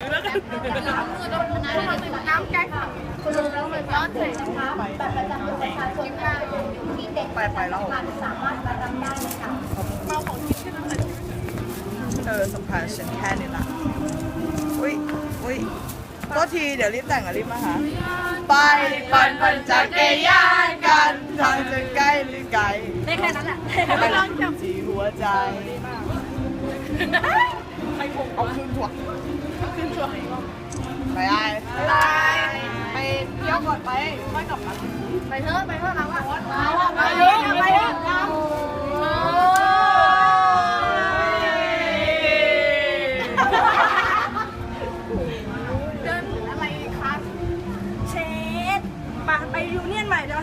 น้ำแก๊กคุณลุงแล้วมันร้อนเลยนะคะบัตรประจำตัวประชาชนนะคะอยู่ที่เด็กไปไปแล้วสามารถมารับได้เลยค่ะเออสัมภาษณ์ฉันแค่นี้ละอุ้ยอุ้ยก็ทีเดี๋ยวรีบแต่งกับรีบมาหาไปปั่นปั่นจักรยานกันทางจะใกล้หรือไกลได้แค่นั้นแหละไปลองจับสีหัวใจ เอาขึ้นถั่วขึ้นถั่วไปไอ้ไปเที่ยวก่อนไปค่อยกลับมาไปเถอะไปเถอะเราอะเราอะไปเถอะไปเถอะเดินอะไรคะเชดปไปยูเนียนใหม่เดี๋ยว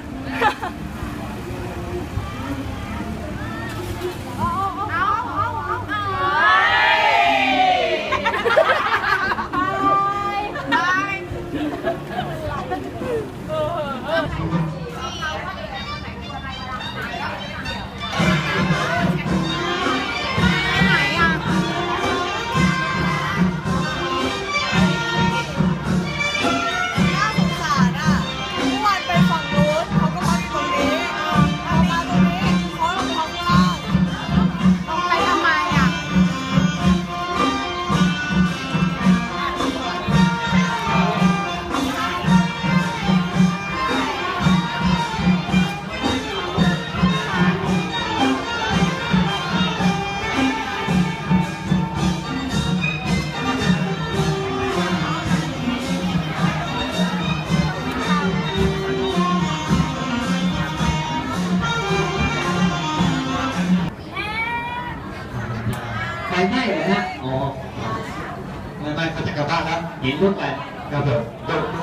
ฟไหม้เหรอฮะอ๋อไม่ไม่เขาจะกลับบ้านแล้วหินลุกไปกรับผมยก